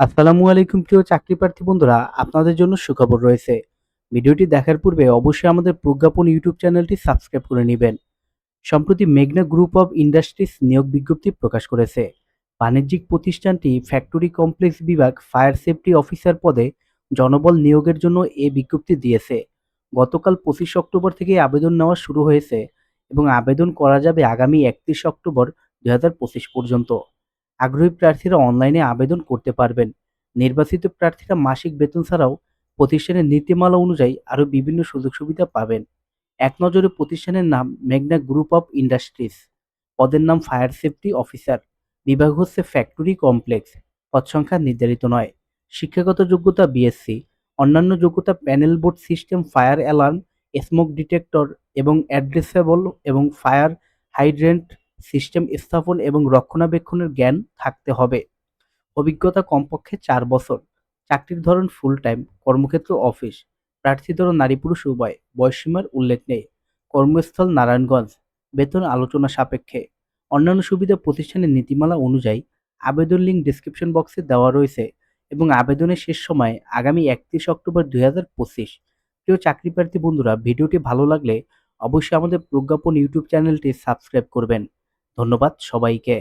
আসসালামু আলাইকুম প্রিয় চাকরি প্রার্থী বন্ধুরা, আপনাদের জন্য সুখবর রয়েছে। ভিডিওটি দেখার পূর্বে অবশ্যই আমাদের প্রজ্ঞাপন ইউটিউব চ্যানেলটি সাবস্ক্রাইব করে নেবেন। সম্প্রতি মেঘনা গ্রুপ অব ইন্ডাস্ট্রিজ নিয়োগ বিজ্ঞপ্তি প্রকাশ করেছে। বাণিজ্যিক প্রতিষ্ঠানটি ফ্যাক্টরি কমপ্লেক্স বিভাগ ফায়ার সেফটি অফিসার পদে জনবল নিয়োগের জন্য এ বিজ্ঞপ্তি দিয়েছে। গতকাল পঁচিশ অক্টোবর থেকে আবেদন নেওয়া শুরু হয়েছে এবং আবেদন করা যাবে আগামী একত্রিশ অক্টোবর দু হাজার পঁচিশ পর্যন্ত। আগ্রহী প্রার্থীরা অনলাইনে আবেদন করতে পারবেন। নির্বাচিত প্রার্থীরা মাসিক বেতন ছাড়াও প্রতিষ্ঠানের নীতিমালা অনুযায়ী আরও বিভিন্ন সুযোগ সুবিধা পাবেন। এক নজরে প্রতিষ্ঠানের নাম মেঘনা গ্রুপ অফ ইন্ডাস্ট্রিজ। পদের নাম ফায়ার সেফটি অফিসার। বিভাগ হচ্ছে ফ্যাক্টরি কমপ্লেক্স। পদ সংখ্যা নির্ধারিত নয়। শিক্ষাগত যোগ্যতা বিএসসি অন্যান্য যোগ্যতা panel board system, fire alarm, smoke detector এবং অ্যাড্রেসেবল এবং ফায়ার হাইড্রেন্ট সিস্টেম স্থাপন এবং রক্ষণাবেক্ষণের জ্ঞান থাকতে হবে। অভিজ্ঞতা কমপক্ষে চার বছর। চাকরির ধরন ফুল টাইম কর্মক্ষেত্র অফিস প্রার্থী ধরন নারী পুরুষ উভয়। বয়সীমার উল্লেখ নেই। কর্মস্থল নারায়ণগঞ্জ। বেতন আলোচনা সাপেক্ষে। অন্যান্য সুবিধা প্রতিষ্ঠানের নীতিমালা অনুযায়ী আবেদন লিঙ্ক ডিসক্রিপশন বক্সে দেওয়া রয়েছে এবং আবেদনের শেষ সময় আগামী একত্রিশ অক্টোবর দুই হাজার পঁচিশ। প্রিয় চাকরি প্রার্থী বন্ধুরা, ভিডিওটি ভালো লাগলে অবশ্যই আমাদের প্রজ্ঞাপন ইউটিউব চ্যানেলটি সাবস্ক্রাইব করবেন। ধন্যবাদ সবাইকে।